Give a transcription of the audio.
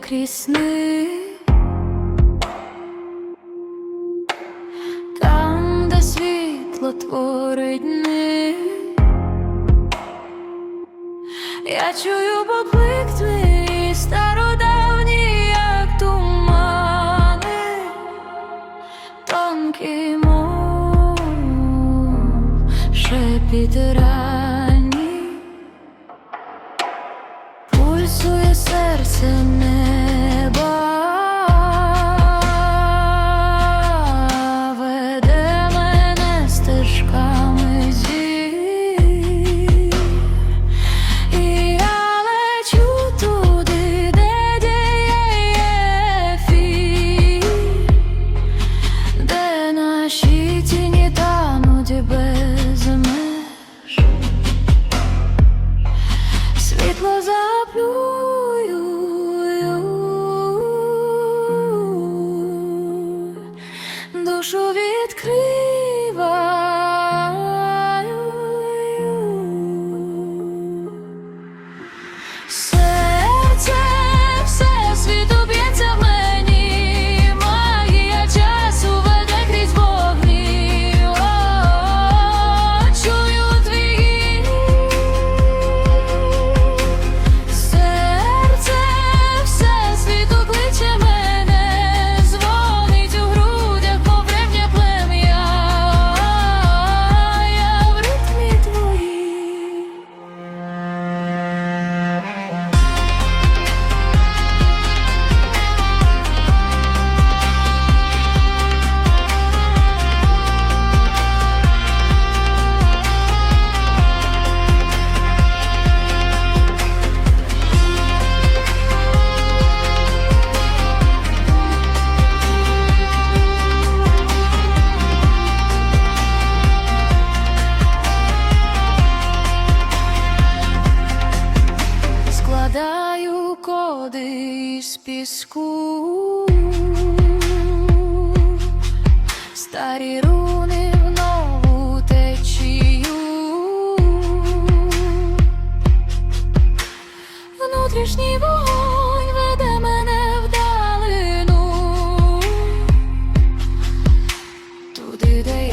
крізь сни. Там, де світло творить дни. Я чую поклик твій стародавній, як тумани, тонкий мов шепіт рані, пульсує серце неба, Води з піску, старі руни в нову течію, внутрішній вогонь веде мене вдалину, туди де я